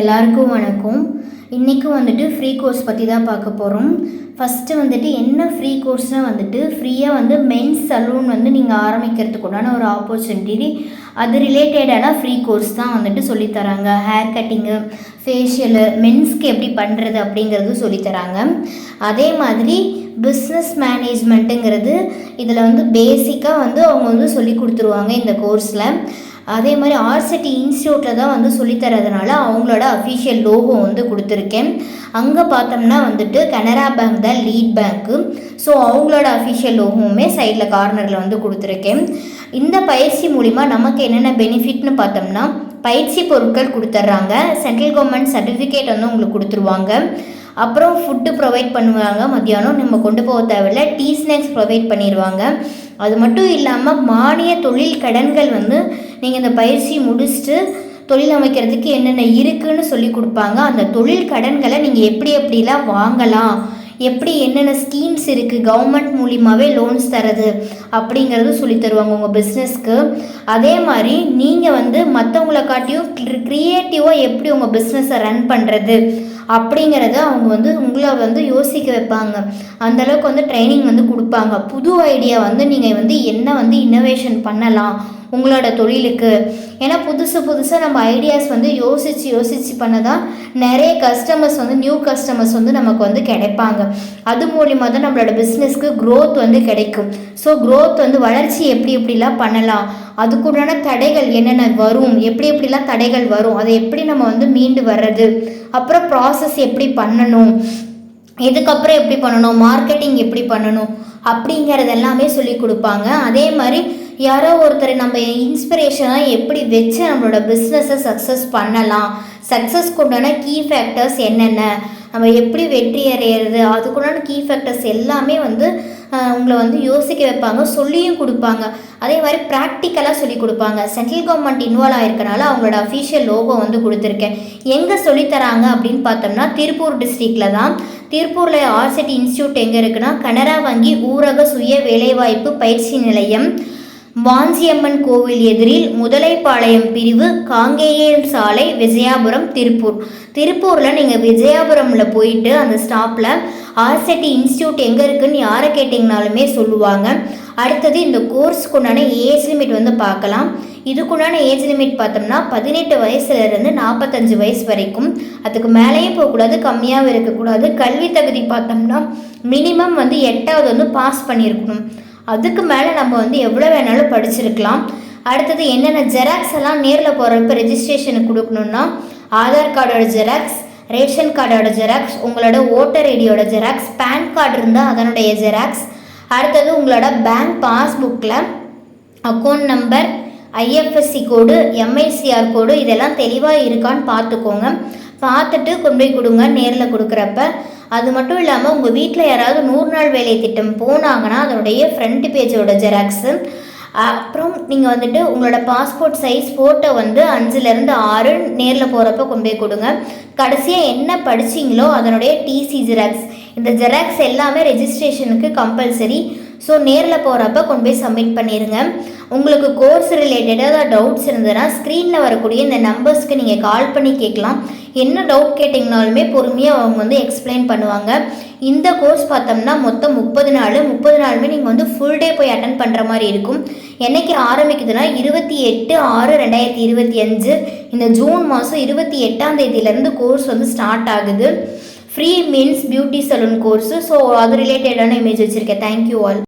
எல்லாருக்கும் வணக்கம். இன்றைக்கும் வந்துட்டு ஃப்ரீ கோர்ஸ் பற்றி தான் பார்க்க போகிறோம் ஃபஸ்ட்டு வந்துட்டு என்ன ஃப்ரீ கோர்ஸ்னால் வந்துட்டு ஃப்ரீயாக வந்து மென்ஸ் சலூன் வந்து நீங்கள் ஆரம்பிக்கிறதுக்கு உண்டான ஒரு ஆப்பர்ச்சுனிட்டி அது ரிலேட்டடான ஃப்ரீ கோர்ஸ் தான் வந்துட்டு சொல்லித்தராங்க ஹேர் கட்டிங்கு ஃபேஷியலு மென்ஸ்க்கு எப்படி பண்ணுறது அப்படிங்கிறது சொல்லித்தராங்க அதே மாதிரி பிஸ்னஸ் மேனேஜ்மெண்ட்டுங்கிறது இதில் வந்து பேசிக்காக வந்து அவங்க வந்து சொல்லி கொடுத்துருவாங்க இந்த கோர்ஸில் அதே மாதிரி ஆர்சிட்டி இன்ஸ்டியூட்டில் தான் வந்து சொல்லித்தரதுனால அவங்களோட அஃபிஷியல் லோகோ வந்து கொடுத்துருக்கேன். அங்கே பார்த்தோம்னா வந்துட்டு கனரா பேங்க் தான் லீட் பேங்க்கு ஸோ அவங்களோட அஃபிஷியல் லோகோவுமே சைடில் கார்னரில் வந்து கொடுத்துருக்கேன். இந்த பயிற்சி மூலிமா நமக்கு என்னென்ன பெனிஃபிட்னு பார்த்தோம்னா பயிற்சி பொருட்கள் கொடுத்துட்றாங்க சென்ட்ரல் கவர்மெண்ட் சர்டிஃபிகேட் வந்து உங்களுக்கு கொடுத்துருவாங்க. அப்புறம் ஃபுட்டு ப்ரொவைட் பண்ணுவாங்க. மத்தியானம் நம்ம கொண்டு போக தேவையில்ல. டீ ஸ்நாக்ஸ் ப்ரொவைட் பண்ணிடுவாங்க அது மட்டும் இல்லாமல் மானிய தொழில் கடன்கள் வந்து நீங்கள் இந்த பயிற்சி முடிச்சுட்டு தொழில் அமைக்கிறதுக்கு என்னென்ன இருக்குன்னு சொல்லி கொடுப்பாங்க. அந்த தொழில் கடன்களை நீங்கள் எப்படி எப்படிலாம் வாங்கலாம் எப்படி என்னென்ன ஸ்கீம்ஸ் இருக்குது கவர்மெண்ட் மூலியமாகவே லோன்ஸ் தரது அப்படிங்கிறது சொல்லி தருவாங்க உங்கள் பிஸ்னஸ்க்கு அதே மாதிரி நீங்கள் வந்து மற்றவங்கள காட்டியும் க்ரியேட்டிவாக எப்படி உங்கள் பிஸ்னஸை ரன் பண்ணுறது அப்படிங்கிறத அவங்க வந்து உங்களை வந்து யோசிக்க வைப்பாங்க. அந்தளவுக்கு வந்து ட்ரைனிங் வந்து கொடுப்பாங்க. புது ஐடியா வந்து நீங்கள் வந்து என்ன வந்து இன்னோவேஷன் பண்ணலாம் உங்களோட தொழிலுக்கு. ஏன்னா புதுசு புதுசாக நம்ம ஐடியாஸ் வந்து யோசித்து யோசித்து பண்ண தான் நிறைய கஸ்டமர்ஸ் வந்து நியூ கஸ்டமர்ஸ் வந்து நமக்கு வந்து கிடைப்பாங்க. அது மூலிமா தான் நம்மளோட பிஸ்னஸ்க்கு க்ரோத் வந்து கிடைக்கும். ஸோ க்ரோத் வந்து வளர்ச்சி எப்படி எப்படிலாம் பண்ணலாம். அதுக்குண்டான தடைகள் என்னென்ன வரும்? எப்படி எப்படிலாம் தடைகள் வரும்? அதை எப்படி நம்ம வந்து மீண்டு வர்றது? அப்புறம் ப்ராசஸ் எப்படி பண்ணணும்? இதுக்கப்புறம் எப்படி பண்ணணும்? மார்க்கெட்டிங் எப்படி பண்ணணும்? அப்படிங்கிறது எல்லாமே சொல்லி கொடுப்பாங்க. அதே மாதிரி யாரோ ஒருத்தர் நம்ம இன்ஸ்பிரேஷனாக எப்படி வச்சு நம்மளோட பிஸ்னஸை சக்ஸஸ் பண்ணலாம்? சக்ஸஸ் உண்டான கீ ஃபேக்டர்ஸ் என்னென்ன? நம்ம எப்படி வெற்றி அடையிறது? அதுக்குண்டான கீ ஃபேக்டர்ஸ் எல்லாமே வந்து உங்களை வந்து யோசிக்க வைப்பாங்க சொல்லியும் கொடுப்பாங்க. அதே மாதிரி ப்ராக்டிக்கலாக சொல்லி கொடுப்பாங்க. சென்ட்ரல் கவர்மெண்ட் இன்வால்வ் ஆகிருக்கனால அவங்களோட அஃபிஷியல் லோகோ வந்து கொடுத்துருக்கேன். எங்கே சொல்லித்தராங்க அப்படின்னு பார்த்தோம்னா திருப்பூர் டிஸ்ட்ரிக்டில் தான். திருப்பூரில் ஆர்சிட்டி இன்ஸ்டியூட் எங்கே இருக்குன்னா கனரா வங்கி ஊரக சுய வேலைவாய்ப்பு பயிற்சி நிலையம். வாஞ்சியம்மன் கோவில் எதிரில் முதலைப்பாளையம் பிரிவு காங்கேயம் சாலை விஜயாபுரம் திருப்பூர். திருப்பூரில் நீங்கள் விஜயாபுரமில் போயிட்டு அந்த ஸ்டாப்பில் ஆர்சிட்டி இன்ஸ்டியூட் எங்கே இருக்குன்னு யாரை கேட்டிங்கனாலுமே சொல்லுவாங்க. அடுத்தது இந்த கோர்ஸ்க்குண்டான ஏஜ் லிமிட் வந்து பார்க்கலாம். இதுக்குண்டான ஏஜ் லிமிட் பார்த்தோம்னா பதினெட்டு வயசுலேருந்து நாற்பத்தஞ்சு வயசு வரைக்கும். அதுக்கு மேலேயும் போகக்கூடாது கம்மியாகவும் இருக்கக்கூடாது. கல்வி தகுதி பார்த்தோம்னா மினிமம் வந்து எட்டாவது வந்து பாஸ் பண்ணியிருக்கணும். அதுக்கு மேலே நம்ம வந்து எவ்வளோ வேணாலும் படிச்சிருக்கலாம். அடுத்தது என்னென்ன ஜெராக்ஸ் எல்லாம் நேரில் போகிறப்ப ரெஜிஸ்ட்ரேஷனுக்கு கொடுக்கணுன்னா ஆதார் கார்டோட ஜெராக்ஸ் ரேஷன் கார்டோட ஜெராக்ஸ் உங்களோட ஓட்டர் ஐடியோட ஜெராக்ஸ் பேன் கார்டு இருந்தால் அதனுடைய ஜெராக்ஸ் அடுத்தது உங்களோட bank பாஸ்புக்கில் account number IFSC code MICR code இதெல்லாம் தெளிவாக இருக்கான்னு பார்த்துக்கோங்க. பார்த்துட்டு கொண்டு போய் கொடுங்க நேரில் கொடுக்குறப்ப. அது மட்டும் இல்லாமல் உங்கள் வீட்டில் யாராவது நூறு நாள் வேலை திட்டம் போனாங்கன்னா அதனுடைய ஃப்ரண்ட் பேஜோட ஜெராக்ஸு அப்புறம் நீங்கள் வந்துட்டு உங்களோட பாஸ்போர்ட் சைஸ் ஃபோட்டோ வந்து அஞ்சுலேருந்து ஆறு நேரில் போகிறப்ப கொண்டு போய் கொடுங்க. கடைசியாக என்ன படிச்சிங்களோ அதனுடைய டிசி ஜெராக்ஸ் இந்த ஜெராக்ஸ் எல்லாமே ரெஜிஸ்ட்ரேஷனுக்கு கம்பல்சரி ஸோ நேரில் போகிறப்ப கொண்டு போய் சப்மிட் பண்ணிடுங்க உங்களுக்கு கோர்ஸ் ரிலேட்டடாக டவுட்ஸ் இருந்ததுன்னா ஸ்க்ரீனில் வரக்கூடிய இந்த நம்பர்ஸ்க்கு நீங்கள் கால் பண்ணி கேட்கலாம். என்ன டவுட் கேட்டிங்கனாலுமே பொறுமையாக அவங்க வந்து எக்ஸ்பிளைன் பண்ணுவாங்க. இந்த கோர்ஸ் பார்த்தோம்னா மொத்தம் முப்பது நாள். முப்பது நாளுமே நீங்கள் வந்து ஃபுல் டே போய் அட்டன் பண்ணுற மாதிரி இருக்கும். என்னைக்கு ஆரம்பிக்குதுன்னா இருபத்தி எட்டு ஆறு ரெண்டாயிரத்தி இருபத்தி அஞ்சு. இந்த ஜூன் மாதம் இருபத்தி எட்டாம் தேதியிலேருந்து கோர்ஸ் வந்து ஸ்டார்ட் ஆகுது. Free means beauty salon course so அது ரிலேட்டடான இமேஜ் வச்சுருக்கேன். Thank you all